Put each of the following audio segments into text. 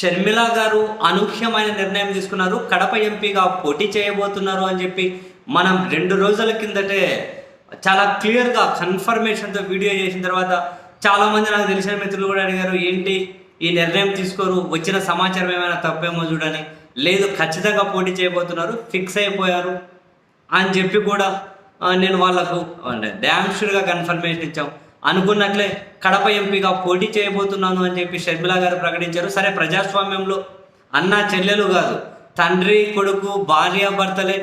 షర్మిల గారు అనూహ్యమైన నిర్ణయం తీసుకున్నారు. కడప ఎంపీగా పోటీ చేయబోతున్నారు అని చెప్పి మనం రెండు రోజుల కిందటే చాలా క్లియర్గా కన్ఫర్మేషన్తో వీడియో చేసిన తర్వాత చాలామంది నాకు తెలిసిన మిత్రులు కూడా అడిగారు ఏంటి ఈ నిర్ణయం తీసుకోరు? వచ్చిన సమాచారం ఏమైనా తప్పేమో చూడని. లేదు ఖచ్చితంగా పోటీ చేయబోతున్నారు ఫిక్స్ అయిపోయారు. అని చెప్పి కూడా నేను వాళ్ళకు డ్యామ్ షూర్గా కన్ఫర్మేషన్ ఇచ్చాం. అనుకున్నట్లే కడప ఎంపీగా పోటీ చేయబోతున్నాను అని చెప్పి షర్మిల గారు ప్రకటించారు. సరే ప్రజాస్వామ్యంలో అన్న చెల్లెలు కాదు తండ్రి కొడుకు భార్య భర్తలే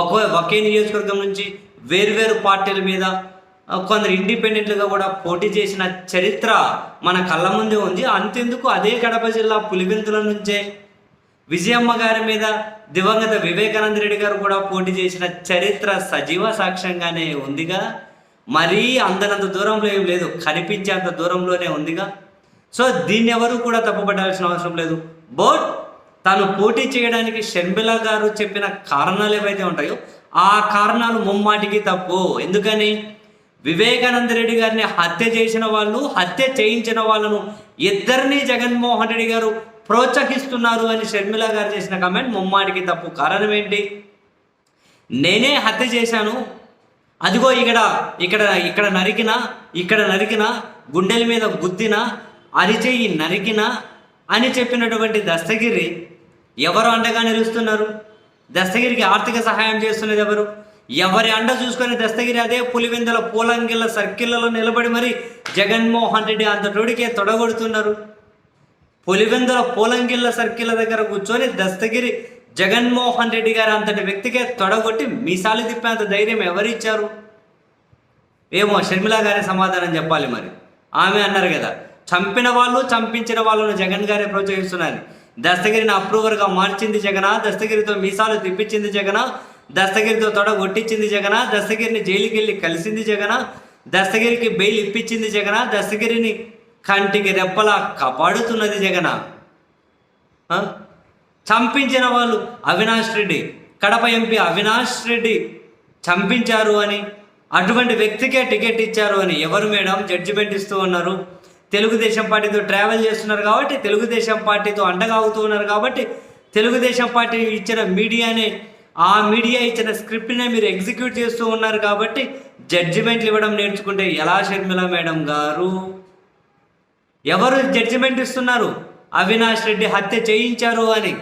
ఒకే ఒకే నియోజకవర్గం నుంచి వేరువేరు పార్టీల మీద కొందరు ఇండిపెండెంట్లుగా కూడా పోటీ చేసిన చరిత్ర మన కళ్ళ ముందే ఉంది. అంతెందుకు అదే కడప జిల్లా పులివెందుల నుంచే విజయమ్మ గారి మీద దివంగత వివేకానంద రెడ్డి గారు కూడా పోటీ చేసిన చరిత్ర సజీవ సాక్ష్యంగానే ఉందిగా. మరీ అందనంత దూరంలో ఏం లేదు. కనిపించేంత దూరంలోనే ఉందిగా. సో దీన్ని ఎవరు కూడా తప్పుపట్టాల్సిన అవసరం లేదు. బట్ తను పోటీ చేయడానికి షర్మిల గారు చెప్పిన కారణాలు ఏవైతే ఉంటాయో ఆ కారణాలు ముమ్మాటికి తప్పు. ఎందుకని? వివేకానంద రెడ్డి గారిని హత్య చేసిన వాళ్ళు హత్య చేయించిన వాళ్ళను ఇద్దరిని జగన్మోహన్ రెడ్డి గారు ప్రోత్సహిస్తున్నారు అని షర్మిల గారు చేసిన కమెంట్ ముమ్మాటికి తప్పు. కారణం ఏంటి? నేనే హత్య చేశాను. అదిగో ఇక్కడ ఇక్కడ ఇక్కడ నరికిన ఇక్కడ నరికిన గుండెల మీద గుద్దిన అరిచేయి నరికిన అని చెప్పినటువంటి దస్తగిరి ఎవరు అండగా నిలుస్తున్నారు? దస్తగిరికి ఆర్థిక సహాయం చేస్తున్నది ఎవరు? ఎవరి అండ చూసుకొని దస్తగిరి అదే పులివెందుల పూలంగిళ్ళ సర్కిళ్ళలో నిలబడి మరి జగన్మోహన్ రెడ్డి అంతటోడికే తొడగొడుతున్నారు. పులివెందుల పూలంగిళ్ళ సర్కిల్ దగ్గర కూర్చొని దస్తగిరి జగన్మోహన్ రెడ్డి గారు అంతటి వ్యక్తికే తొడగొట్టి మీసాలు తిప్పేంత ధైర్యం ఎవరిచ్చారు? ఏమో షర్మిల గారే సమాధానం చెప్పాలి మరి. ఆమె అన్నారు కదా చంపిన వాళ్ళు చంపించిన వాళ్ళను జగన్ గారే ప్రోత్సహిస్తున్నారు దస్తగిరిని అప్రూవర్గా మార్చింది జగన దస్తగిరితో మీసాలు తిప్పించింది జగన దస్తగిరితో తొడ కొట్టించింది జగన దస్తగిరిని జైలుకి వెళ్ళి కలిసింది జగన దస్తగిరికి బెయిల్ ఇప్పించింది జగన దస్తగిరిని కంటికి రెప్పలా కాపాడుతున్నది జగన. చంపించిన వాళ్ళు అవినాష్ రెడ్డి. కడప ఎంపీ అవినాష్ రెడ్డి చంపించారు అని అటువంటి వ్యక్తికే టికెట్ ఇచ్చారు అని ఎవరు మేడం? జడ్జిమెంట్ ఇస్తూ ఉన్నారు. తెలుగుదేశం పార్టీతో ట్రావెల్ చేస్తున్నారు కాబట్టి తెలుగుదేశం పార్టీతో అండగా అవుతూ ఉన్నారు కాబట్టి తెలుగుదేశం పార్టీ ఇచ్చిన మీడియానే ఆ మీడియా ఇచ్చిన స్క్రిప్ట్నే మీరు ఎగ్జిక్యూట్ చేస్తూ ఉన్నారు కాబట్టి జడ్జిమెంట్లు ఇవ్వడం నేర్చుకుంటే ఎలా షర్మిల మేడం గారు? ఎవరు జడ్జిమెంట్ ఇస్తున్నారు? అవినాష్ రెడ్డి హత్య చేయించారు అని.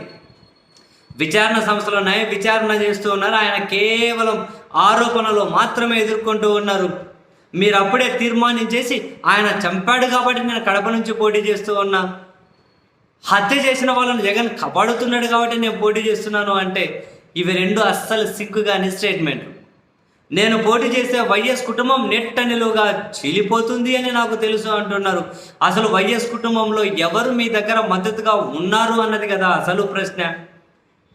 విచారణ సంస్థలు ఉన్నాయి. విచారణ చేస్తూ ఉన్నారు. ఆయన కేవలం ఆరోపణలు మాత్రమే ఎదుర్కొంటూ ఉన్నారు. మీరు అప్పుడే తీర్మానించేసి ఆయన చంపాడు కాబట్టి నేను కడప నుంచి పోటీ చేస్తూ ఉన్నా. హత్య చేసిన వాళ్ళని జగన్ కాపాడుతున్నాడు కాబట్టి నేను పోటీ చేస్తున్నాను అంటే ఇవి రెండు అస్సలు సిగ్గుగాని స్టేట్మెంట్ నేను పోటీ చేస్తే వైఎస్ కుటుంబం నెట్ నిలువుగా చీలిపోతుంది అని నాకు తెలుసు అంటున్నారు. అసలు వైఎస్ కుటుంబంలో ఎవరు మీ దగ్గర మద్దతుగా ఉన్నారు అన్నది కదా అసలు ప్రశ్న.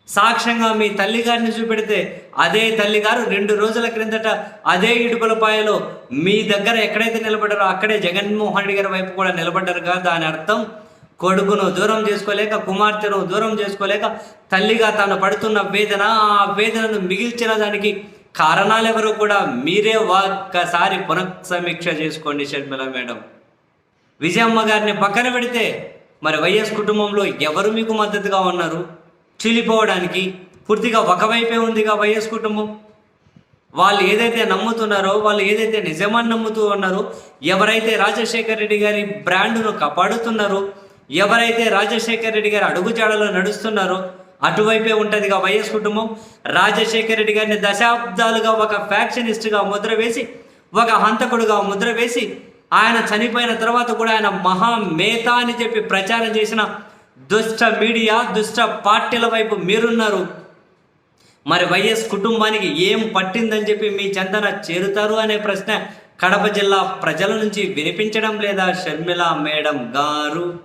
సాక్ష్యంగా మీ తల్లిగారిని చూపెడితే అదే తల్లిగారు రెండు రోజుల క్రిందట అదే ఇటుకలపాయలో మీ దగ్గర ఎక్కడైతే నిలబడ్డారో అక్కడే జగన్మోహన్ రెడ్డి గారి వైపు కూడా నిలబడ్డారు కదా దాని అర్థం. కొడుకును దూరం చేసుకోలేక కుమార్తెను దూరం చేసుకోలేక తల్లిగా తాను పడుతున్న వేదన ఆ వేదనను మిగిల్చిన దానికి కారణాలు ఎవరు కూడా మీరే ఒక్కసారి పునఃసమీక్ష చేసుకోండి షర్మిల మేడం. విజయమ్మ గారిని పక్కన పెడితే మరి వైఎస్ కుటుంబంలో ఎవరు మీకు మద్దతుగా ఉన్నారు? చీలిపోవడానికి పూర్తిగా ఒకవైపే ఉందిగా వైఎస్ కుటుంబం. వాళ్ళు ఏదైతే నమ్ముతున్నారో వాళ్ళు ఏదైతే నిజమని నమ్ముతూ ఉన్నారో ఎవరైతే రాజశేఖర్ రెడ్డి గారి బ్రాండ్ను కాపాడుతున్నారో ఎవరైతే రాజశేఖర్ రెడ్డి గారి అడుగుజాడలో నడుస్తున్నారో అటువైపే ఉంటుందిగా వైఎస్ కుటుంబం. రాజశేఖర్ రెడ్డి గారిని దశాబ్దాలుగా ఒక ఫ్యాక్షనిస్ట్గా ముద్ర వేసి ఒక హంతకుడుగా ముద్ర వేసి ఆయన చనిపోయిన తర్వాత కూడా ఆయన మహామేత అని చెప్పి ప్రచారం చేసిన దుష్ట మీడియా దుష్ట పార్టీల వైపు మీరున్నారు. మరి వైఎస్ కుటుంబానికి ఏం పట్టిందని చెప్పి మీ చెంతన చేరుతారు అనే ప్రశ్న కడప జిల్లా ప్రజల నుంచి వినిపించడం లేదా? షర్మిల మేడం గారు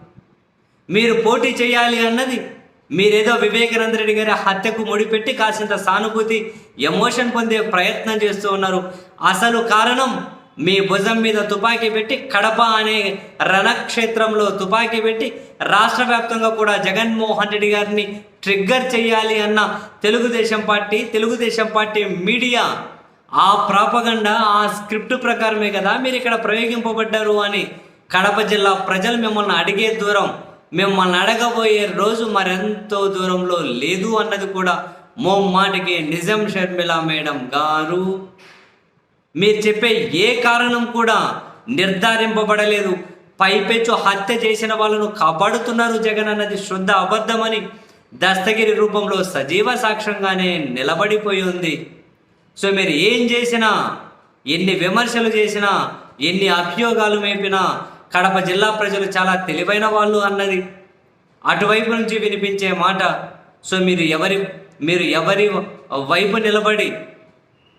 మీరు పోటీ చేయాలి అన్నది. మీరేదో వివేకానంద రెడ్డి గారి హత్యకు ముడిపెట్టి కాసింత సానుభూతి ఎమోషన్ పొందే ప్రయత్నం చేస్తూ ఉన్నారు. అసలు కారణం మీ భుజం మీద తుపాకీ పెట్టి కడప అనే రణక్షేత్రంలో తుపాకీ పెట్టి రాష్ట్ర వ్యాప్తంగా కూడా జగన్మోహన్ రెడ్డి గారిని ట్రిగ్గర్ చేయాలి అన్న Telugu Desam party Telugu Desam party media ఆ ప్రాపగండ ఆ స్క్రిప్ట్ ప్రకారమే కదా మీరు ఇక్కడ ప్రయోగింపబడ్డారు అని కడప జిల్లా ప్రజలు మిమ్మల్ని అడిగే దూరం మిమ్మల్ని అడగబోయే రోజు మరెంతో దూరంలో లేదు అన్నది కూడా మోమ్మాటికి నిజం షర్మిల మేడం గారు. మీరు చెప్పే ఏ కారణం కూడా నిర్ధారింపబడలేదు. పైపెచ్చు హత్య చేసిన వాళ్ళను కాపాడుతున్నారు జగన్ అన్నది శుద్ధ అబద్ధమని దస్తగిరి రూపంలో సజీవ సాక్ష్యంగానే నిలబడిపోయి ఉంది సో మీరు ఏం చేసినా ఎన్ని విమర్శలు చేసినా ఎన్ని అభియోగాలు మేపినా కడప జిల్లా ప్రజలు చాలా తెలివైన వాళ్ళు అన్నది. అటువైపు నుంచి వినిపించే మాట. సో మీరు ఎవరి మీరు ఎవరి వైపు నిలబడి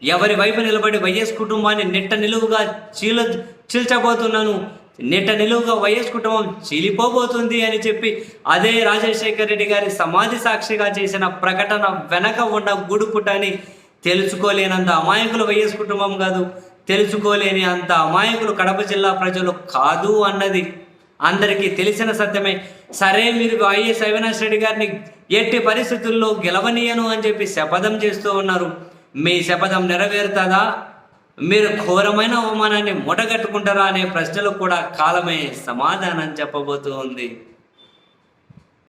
ఎవరి వైపు నిలబడి వైఎస్ కుటుంబాన్ని నెట్ట నిలువుగా చీల చీల్చబోతున్నాను? నెట్ట నిలువుగా వైఎస్ కుటుంబం చీలిపోబోతుంది అని చెప్పి అదే రాజశేఖర రెడ్డి గారి సమాధి సాక్షిగా చేసిన ప్రకటన వెనక ఉన్న గుడుపుటని తెలుసుకోలేనంత అమాయకులు వైఎస్ కుటుంబం కాదు. తెలుసుకోలేని అంత అమాయకులు కడప జిల్లా ప్రజలు కాదు అన్నది అందరికీ తెలిసిన సత్యమే. సరే మీరు వైఎస్ అవినాష్ రెడ్డి గారిని ఎట్టి పరిస్థితుల్లో గెలవనీయను అని చెప్పి శపథం చేస్తూ ఉన్నారు. మీ శపథం నెరవేరుతుందా? మీరు ఘోరమైన అవమానాన్ని మూటగట్టుకుంటారా అనే ప్రశ్నలు కూడా కాలమే సమాధానం చెప్పబోతూ ఉంది